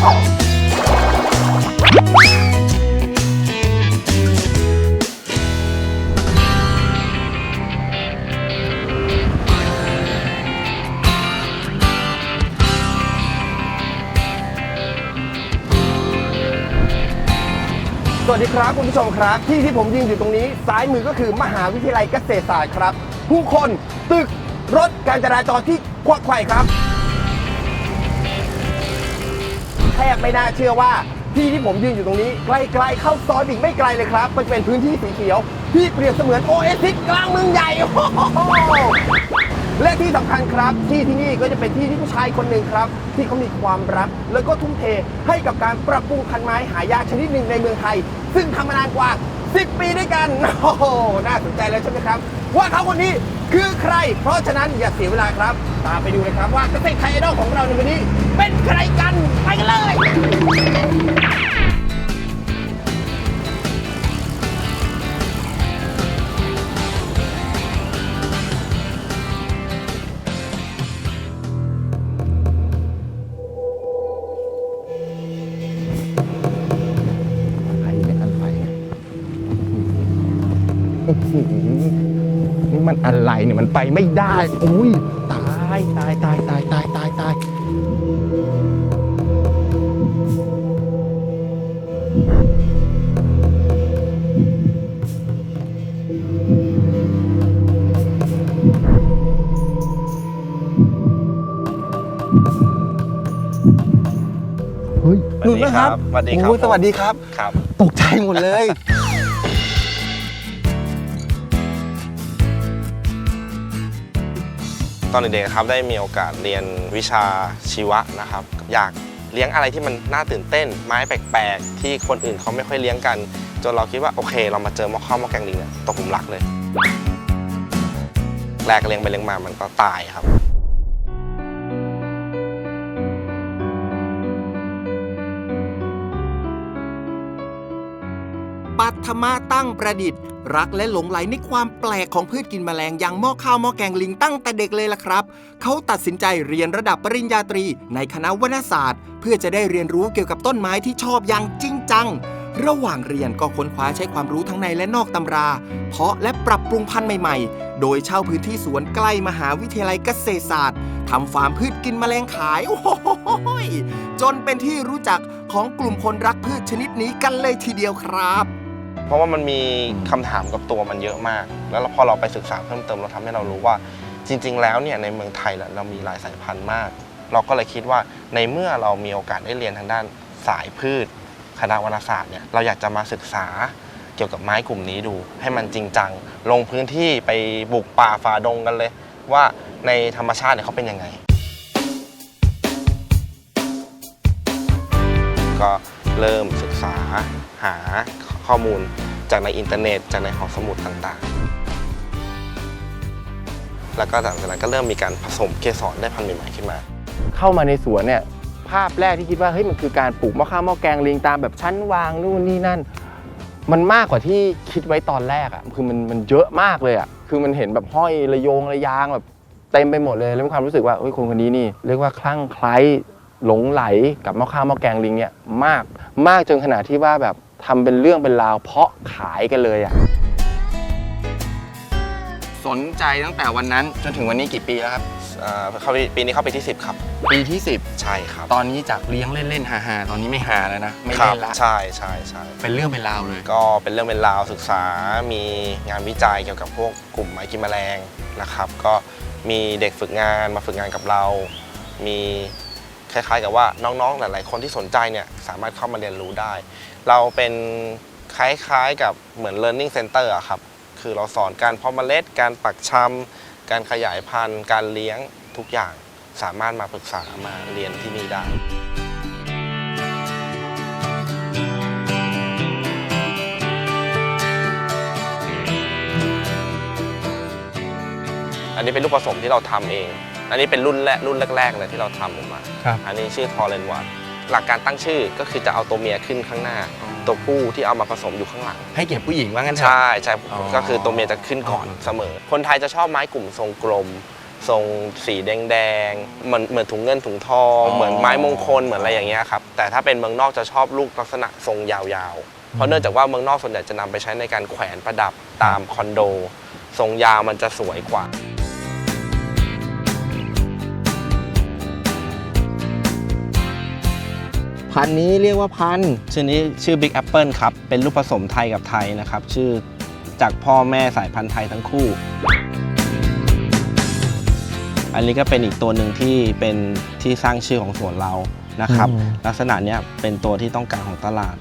สวัสดีครับคุณผู้ชมครับ ที่ที่ผมยืนอยู่ตรงนี้ ซ้ายมือก็คือมหาวิทยาลัยเกษตรศาสตร์ครับ ผู้คนตึกรถการจราจรที่ควักไขวครับ แทบไม่น่าเชื่อว่าที่ที่ผมยืนอยู่ตรงนี้ใกล้ๆเข้าซอยอีกไม่ไกลเลยครับมันจะเป็นพื้นที่สีเขียวที่เปรียบเสมือนโอเอซิสกลางเมืองใหญ่และที่สำคัญครับ ที่ที่นี่ก็จะเป็นที่ที่ผู้ชายคนหนึ่งครับ ที่เขามีความรัก แล้วก็ทุ่มเทให้กับการปรับปรุงพันไม้หายากชนิดหนึ่งในเมืองไทย ซึ่งทำมานานกว่า 10 ปีด้วยกันโอ้โหน่าสนใจแล้วใช่ไหมครับ ว่าเขาคนนี้ คือใคร เพราะฉะนั้นอย่าเสียเวลาครับ ตามไปดูเลยครับว่าเกษตรไทยไอดอลของเราในวันนี้ เป็นใครกัน ไปกันเลยไฟเนี่ยอันไฟอื้อหือซี มันอะไรเนี่ยมันไปไม่ได้ อุ้ยตายตายตายตายตายตายตายเฮ้ยสวัสดีครับหนูนะสวัสดีครับโอ้ยสวัสดีครับ ครับ ตกใจหมดเลย ตอนเด็กๆครับได้มีโอกาสเรียนวิชาชีวะนะครับ อยากเลี้ยงอะไรที่มันน่าตื่นเต้น ไม้แปลกๆ ที่คนอื่นเขาไม่ค่อยเลี้ยงกัน จนเราคิดว่าโอเค เรามาเจอมอข้าวมอแกงลิงเนี่ยตกหลุมรักเลยแรกเลี้ยงไปเลี้ยงมามันก็ตายครับ ปัทมาตั้งประดิษฐ์ รักและหลงไหลในความแปลกของพืชกินแมลงอย่างหม้อข้าวหม้อแกงลิงตั้งแต่เด็กเลยล่ะครับ เขาตัดสินใจเรียนระดับปริญญาตรีในคณะวรรณศาสตร์ เพื่อจะได้เรียนรู้เกี่ยวกับต้นไม้ที่ชอบอย่างจริงจัง ระหว่างเรียนก็ค้นคว้าใช้ความรู้ทั้งในและนอกตำรา เพาะและปรับปรุงพันธุ์ใหม่ๆ โดยเช่าพื้นที่สวนใกล้มหาวิทยาลัยเกษตรศาสตร์ทำฟาร์มพืชกินแมลงขายโอ้โหยจนเป็นที่รู้จักของกลุ่มคนรักพืชชนิดนี้กันเลยทีเดียวครับ เพราะว่ามันมีคำถามกับตัวมันเยอะมาก แล้วพอเราไปศึกษาเพิ่มเติมเราทำให้เรารู้ว่าจริง ๆ แล้วเนี่ยในเมืองไทยแหละเรามีหลายสายพันธุ์มาก เราก็เลยคิดว่าในเมื่อเรามีโอกาสได้เรียนทางด้านสายพืช คณะวรรณศาสตร์เนี่ยเราอยากจะมาศึกษาเกี่ยวกับไม้กลุ่มนี้ดู ให้มันจริงจังลงพื้นที่ไปบุกป่าฝ่าดงกันเลย ว่าในธรรมชาติเนี่ยเขาเป็นยังไง ก็ เริ่มศึกษาหาข้อมูลจากในอินเทอร์เน็ต จากในหอสมุดต่างๆ แล้วก็หลังจากนั้นก็เริ่มมีการผสมเกสรได้พันธุ์ใหม่ๆขึ้นมา เข้ามาในสวนเนี่ยภาพแรกที่คิดว่าเฮ้ยมันคือการปลูกมะข้าวม้อแกงลิงตามแบบชั้นวางนู่นนี่นั่น มันมากกว่าที่คิดไว้ตอนแรกอะ่ะคือมันมันเยอะมากเลยอะ่ะคือมันเห็นแบบห้อยระโยงระยางแบบเต็มไปหมดเลยแล้วมีความรู้สึกว่าเฮ้ยคนคนนี้นี่เรียกว่าคลั่งไคล้ หลงไหลกับมะข้าวหม้อแกงลิงเนี่ยมากมากจนขนาดที่ว่าแบบทำเป็นเรื่องเป็นราวเพาะขายกันเลยอะสนใจตั้งแต่วันนั้นจนถึงวันนี้กี่ปีแล้วครับอ่าเข้าปีปีนี้เข้าปีที่ 10 ครับ ปีที่10ใช่ครับตอนนี้จากเลี้ยงเล่นๆฮาๆตอนนี้ไม่ฮาแล้วนะ ไม่ครัเล่นละใช่ใช่ใช่เป็นเรื่องเป็นราวเลย ก็เป็นเรื่องเป็นราวศึกษา มีงานวิจัยเกี่ยวกับพวกกลุ่มไม้กินแมลงนะครับ ก็มีเด็กฝึกงานมาฝึกงานกับเรา มี คล้ายๆ กับว่าน้องๆหลาย ๆ คนที่สนใจเนี่ยสามารถเข้ามาเรียนรู้ได้ เราเป็นคล้ายๆกับเหมือน learning center อะครับ คือเราสอนการเพาะเมล็ด การปักชำการขยายพันธุ์ การเลี้ยงทุกอย่างสามารถมาปรึกษามาเรียนที่นี่ได้อันนี้เป็นลูกผสมที่เราทำเอง อันนี้เป็นรุ่นแรกรุ่นแรกๆเลยที่เราทำออกมา ครับ อันนี้ชื่อทอร์เรนวัตหลักการตั้งชื่อก็คือจะเอาตัวเมียขึ้นข้างหน้า ตัวผู้ที่เอามาผสมอยู่ข้างหลัง ให้เก็บผู้หญิงว่างั้นเถอะ ใช่ใช่อ๋อก็คือตัวเมียจะขึ้นก่อนเสมอ คนไทยจะชอบไม้กลุ่มทรงกลม ทรงสีแดงๆเหมือนเหมือนถุงเงินถุงทองอ๋อ เหมือนไม้มงคลเหมือนอะไรอย่างเงี้ยครับแต่ถ้าเป็นเมืองนอกจะชอบลูกลักษณะทรงยาวๆ เพราะเนื่องจากว่าเมืองนอกส่วนใหญ่จะนำไปใช้ในการแขวนประดับตามคอนโด ทรงยาวมันจะสวยกว่า พันธุ์นี้เรียกว่าพันธุ์ชื่อนี้ชื่อ Big Apple ครับ เป็นลูกผสมไทยกับไทยนะครับ ชื่อจากพ่อแม่สายพันธุ์ไทยทั้งคู่ อันนี้ก็เป็นอีกตัวหนึ่งที่เป็นที่สร้างชื่อของสวนเรานะครับอืมลักษณะเนี้ยเป็นตัวที่ต้องการของตลาด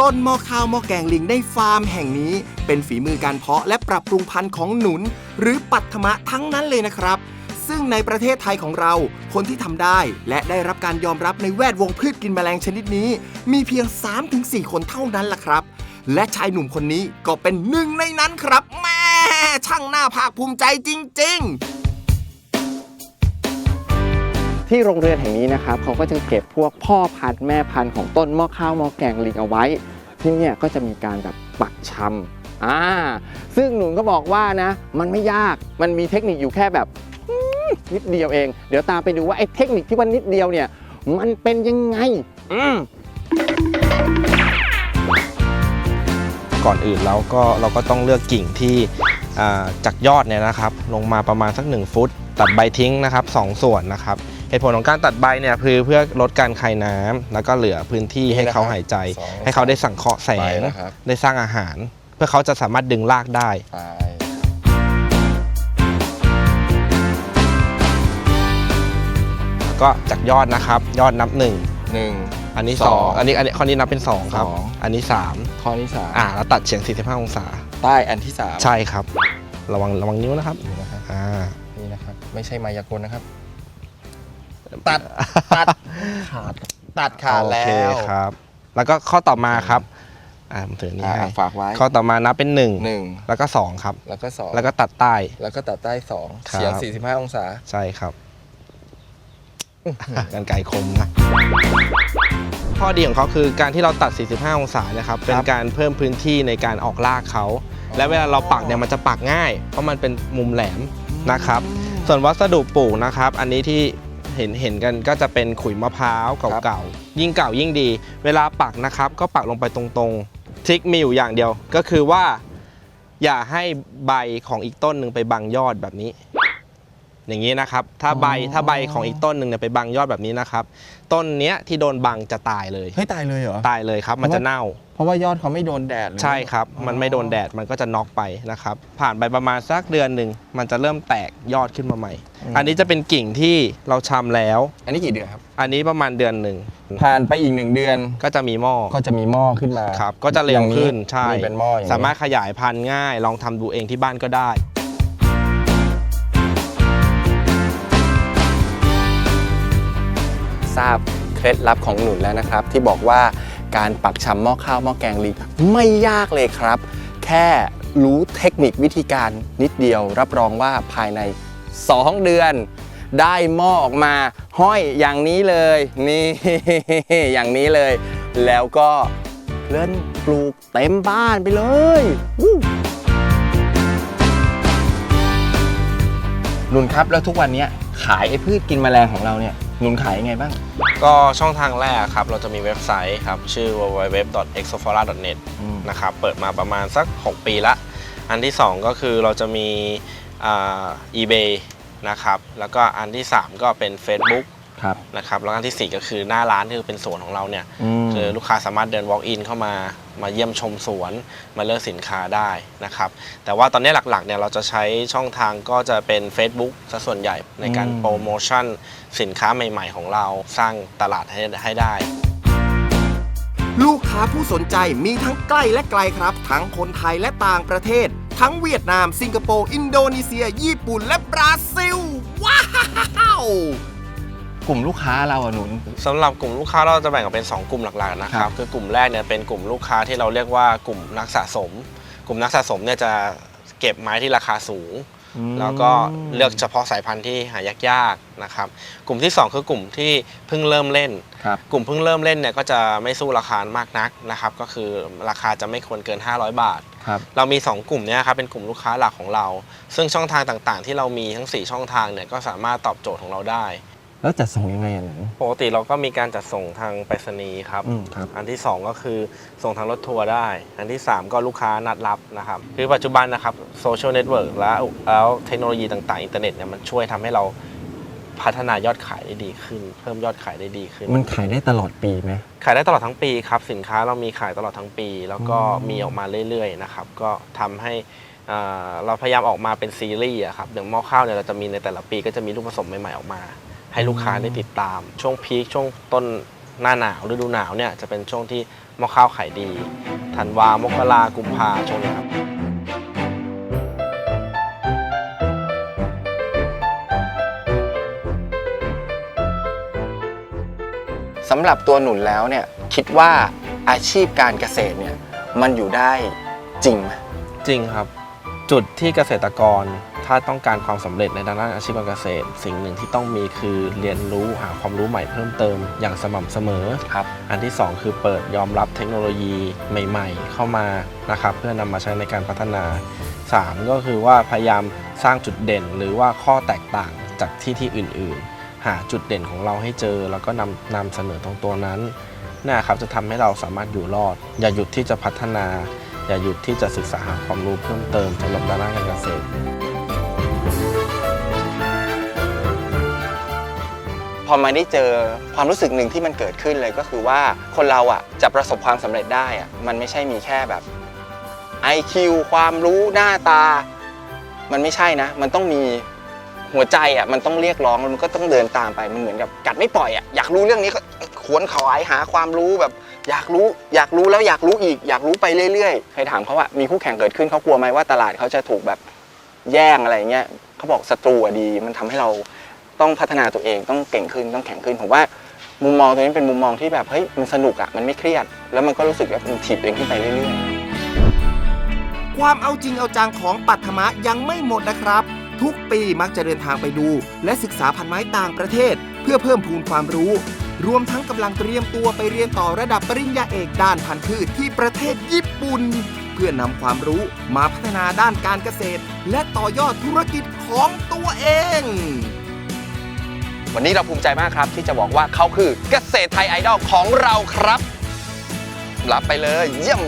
ต้นหม้อข้าวหม้อแกงลิงในฟาร์มแห่งนี้ เป็นฝีมือการเพาะและปรับปรุงพันธุ์ของหนุน หรือปัทมะทั้งนั้นเลยนะครับ ซึ่งในประเทศไทยของเรา คนที่ทำได้ และได้รับการยอมรับในแวดวงพืชกินแมลงชนิดนี้ มีเพียง 3-4 คนเท่านั้นล่ะครับ และชายหนุ่มคนนี้ก็เป็นหนึ่งในนั้นครับแม่ช่างหน่าภาคภูมิใจจริง ๆ ที่โรงเรือนแห่งนี้นะครับเขาก็จะเก็บพวกพ่อพันธุ์แม่พันธุ์ของต้นหม้อข้าวหม้อแกงลิงเอาไว้ ที่เนี่ยก็จะมีการแบบปักชำอ่าซึ่งหนุนก็บอกว่านะ มันไม่ยากมันมีเทคนิคอยู่แค่แบบ นิดเดียวเอง เดี๋ยวตามไปดูว่าไอ้เทคนิคที่ว่านิดเดียวเนี่ยมันเป็นยังไง อืมก่อนอื่นเราก็เราก็ต้องเลือกกิ่งที่อ่าจากยอดเนี่ยนะครับ ลงมาประมาณสัก 1 ฟุต ตัดใบทิ้งนะครับสองส่วนนะครับเหตุผลของการตัดใบเนี่ยคือเพื่อลดการคายน้ำแล้วก็เหลือพื้นที่ให้เขาหายใจ สองให้เขาได้สังเคราะห์แสไปงนะครับ ได้สร้างอาหาร เพื่อเขาจะสามารถดึงรากได้ ไป ก็จากยอดนะครับ ยอดนับ 1 หนึ่ง อันนี้ สอง2 อันนี้อันนี้ข้อนี้นับเป็น 2 ครับ สอง อันนี้ ข้อที่สาม3 อ่าแล้วตัดเฉียง 45 องศา ใต้อันที่สามใช่ครับ ระวังระวังนิ้วนะครับนี่นะครับอ่านี่นะครับ ไม่ใช่มายากลนะครับ ตัดตัดขาดตัดขาดโอแล้เควครับ แล้วก็ข้อต่อมาครับอ่าผมถือนี่อ่าให้ฝากไว้ข้อต่อมานับเป็น หนึ่ง1 แล้วก็ 2 ครับ แล้วก็สองแล้วก็ตัดใต้ แล้วก็ตัดใต้สองครับเฉียง 45 องศา ใช่ครับ กันไกรคมนะข้อดีของเขาคือการที่เราตัด 45 องศานะครับเป็นการเพิ่มพื้นที่ในการออกลากเขา และเวลาเราปักเนี่ยมันจะปักง่าย เพราะมันเป็นมุมแหลมนะครับ ส่วนวัสดุปลูกนะครับ อันนี้ที่เห็นเห็นกันก็จะเป็นขุยมะพร้าวเก่าๆยิ่งเก่ายิ่งดี เวลาปักนะครับ ก็ปักลงไปตรงๆทริคมีอยู่อย่างเดียวก็คือว่า อย่าให้ใบของอีกต้นหนึ่งไปบังยอดแบบนี้ อย่างนี้นะครับ ถ้าใบถ้าใบของอีกต้นหนึ่งเนี่ยไปบังยอดแบบนี้นะครับ ต้นเนี้ยที่โดนบังจะตายเลยเฮ้ยตายเลยเหรอตายเลยครับมันจะเน่า เพราะว่ายอดเขาไม่โดนแดดหรือใช่ครับ มันไม่โดนแดดมันก็จะน็อกไปนะครับ ผ่านไปประมาณสักเดือนหนึ่งมันจะเริ่มแตกยอดขึ้นมาใหม่ อันนี้จะเป็นกิ่งที่เราชำแล้ว อันนี้กี่เดือนครับอันนี้ประมาณเดือนหนึ่งผ่านไปอีกหนึ่งเดือนก็จะมีหม้อก็จะมีหม้อขึ้นมาครับก็จะเร็วขึ้นใช่นี่เป็นหม้ออย่างนี้สามารถขยายพันธุ์ง่าย ลองทำดูเองที่บ้านก็ได้ ทราบเคล็ดลับของหนุนแล้วนะครับ ที่บอกว่าการปักชำหม้อข้าวหม้อแกงลิงไม่ยากเลยครับ แค่รู้เทคนิควิธีการนิดเดียว รับรองว่าภายใน 2 เดือน ได้หม้อออกมา ห้อยอย่างนี้เลยนี่อย่างนี้เลย แล้วก็เล่นปลูกเต็มบ้านไปเลยหนุนครับแล้วทุกวันนี้ขายไอ้พืชกินแมลงของเราเนี่ย หนุนขายยังไงบ้าง ก็ช่องทางแรกครับ เราจะมีเว็บไซต์ครับ ชื่อ www.exofora.net อืม นะครับ เปิดมาประมาณสัก 6 ปีละ อันที่ 2 ก็คือเราจะมีอ่า eBay นะครับ แล้วก็อันที่ 3 ก็เป็น Facebook ครับนะครับแล้วก็อันที่ 4 ก็คือหน้าร้านที่เป็นสวนของเราเนี่ยมคือลูกค้าสามารถเดิน walk in เข้ามามาเยี่ยมชมสวนมาเลือกสินค้าได้นะครับ แต่ว่าตอนนี้หลักๆเนี่ยเราจะใช้ช่องทางก็จะเป็น Facebook ซะส่วนใหญ่ในการอืมโปรโมชั่นสินค้าใหม่ ๆ ของเราสร้างตลาดให้ให้ได้ลูกค้าผู้สนใจมีทั้งใกล้และไกลครับ ทั้งคนไทยและต่างประเทศ ทั้งเวียดนาม สิงคโปร์ อินโดนีเซีย ญี่ปุ่นและบราซิล ว้าว กลุ่มลูกค้าเราอะหนุน สำหรับกลุ่มลูกค้าเราจะแบ่งออกเป็น 2 กลุ่มหลักๆนะคครัรับ บคือกลุ่มแรกเนี่ยเป็นกลุ่มลูกค้าที่เราเรียกว่ากลุ่มนักสะสม กลุ่มนักสะสมเนี่ยจะเก็บไม้ที่ราคาสูงแล้วก็เลือกเฉพาะสายพันธุ์ที่หายากๆนะครับกลุ่มที่ 2 คือกลุ่มที่เพิ่งเริ่มเล่นคครับกลุ่มเพิ่งเริ่มเล่นเนี่ยก็จะไม่สู้ราคามากนักนะครับก็คือราคาจะไม่ควรเกิน 500 บาท ครับ เรามี 2 กลุ่มเนี่ยครับเป็นกลุ่มลูกค้าหลักของเรา ซึ่งช่องทางต่างๆ ที่เรามีทั้ง 4 ช่องทางเนี่ยก็สามารถตอบโจทย์ของเราได้ แล้วจัดส่งยังไงอะหนัง ปกติเราก็มีการจัดส่งทางไปรษณีย์ครับ อืมครับ อันที่2ก็คือส่งทางรถทัวร์ได้ อันที่3ก็ลูกค้านัดรับนะครับ คือปัจจุบันนะครับโซเชียลเน็ตเวิร์กแล้วแล้วเทคโนโลยีต่างๆ อินเทอร์เน็ตเนี่ยมันช่วยทำให้เราพัฒนายอดขายได้ดีขึ้น เพิ่มยอดขายได้ดีขึ้น มันขายได้ตลอดปีไหม ขายได้ตลอดทั้งปีครับ สินค้าเรามีขายตลอดทั้งปี แล้วก็มีออกมาเรื่อยๆนะครับ ก็ทำให้อ่าเราพยายามออกมาเป็นซีรีส์อะครับอย่างหม้อข้าวเนี่ยเราจะมีในแต่ละปีก็จะมีลูกผสมใหม่ๆออกมา ให้ลูกค้าได้ติดตาม ช่วงพีคช่วงต้นหน้าหนาวฤดูหนาวเนี่ยจะเป็นช่วงที่หม้อข้าวขายดีธันวามกรากุมภาช่วงนี้ครับสำหรับตัวหนุนแล้วเนี่ยคิดว่าอาชีพการเกษตรเนี่ยมันอยู่ได้จริงไหมจริงครับ จุดที่เกษตรกร ถ้าต้องการความสำเร็จในด้านอาชีพการเกษตร สิ่งหนึ่งที่ต้องมีคือเรียนรู้หาความรู้ใหม่เพิ่มเติมอย่างสม่ำเสมอครับอันที่ 2 คือเปิดยอมรับเทคโนโลยีใหม่ ๆ เข้ามานะครับเพื่อนำมาใช้ในการพัฒนา 3 ก็คือว่าพยายามสร้างจุดเด่น หรือว่าข้อแตกต่างจากที่ที่อื่น ๆ หาจุดเด่นของเราให้เจอ แล้วก็นำนำเสนอตรงตัวนั้นนะครับจะทำให้เราสามารถอยู่รอด อย่าหยุดที่จะพัฒนา อย่าหยุดที่จะศึกษาหาความรู้เพิ่มเติมสำหรับด้านการเกษตร พอมาได้เจอความรู้สึกหนึ่งที่มันเกิดขึ้นเลยก็คือว่าคนเราอะจะประสบความสำเร็จได้อะมันไม่ใช่มีแค่แบบ IQ ความรู้หน้าตา มันไม่ใช่นะ มันต้องมีหัวใจอะมันต้องเรียกร้องมันก็ต้องเดินตามไปมันเหมือนกับกัดไม่ปล่อยอะอยากรู้เรื่องนี้ก็ขวนขวายหาความรู้แบบ อยากรู้อยากรู้แล้วอยากรู้อีก อยากรู้ไปเรื่อยๆเคยถามเขาว่ามีคู่แข่งเกิดขึ้นเขากลัวไหมว่าตลาดเขาจะถูกแบบแย่งอะไรเงี้ยเขาบอกศัตรูอะดี มันทำให้เรา ต้องพัฒนาตัวเองต้องเก่งขึ้นต้องแข็งขึ้นผมว่ามุมมองตัวนี้เป็นมุมมองที่แบบเฮ้ยมันสนุกอะมันไม่เครียด แล้วมันก็รู้สึกว่ามันถีบตัวเองขึ้นไปเรื่อยๆ ความเอาจริงเอาจังของปัทมะยังไม่หมดนะครับ ทุกปีมักจะเดินทางไปดู และศึกษาพันไม้ต่างประเทศ เพื่อเพิ่มพูนความรู้ รวมทั้งกำลังเตรียมตัวไปเรียนต่อระดับปริญญาเอกด้านพันธุ์พืชที่ประเทศญี่ปุ่นเพื่อนำความรู้มาพัฒนาด้านการเกษตร และต่อยอดธุรกิจของตัวเอง วันนี้เราภูมิใจมากครับที่จะบอกว่าเขาคือเกษตรไทยไอดอลของเราครับ รับไปเลยเยี่ยม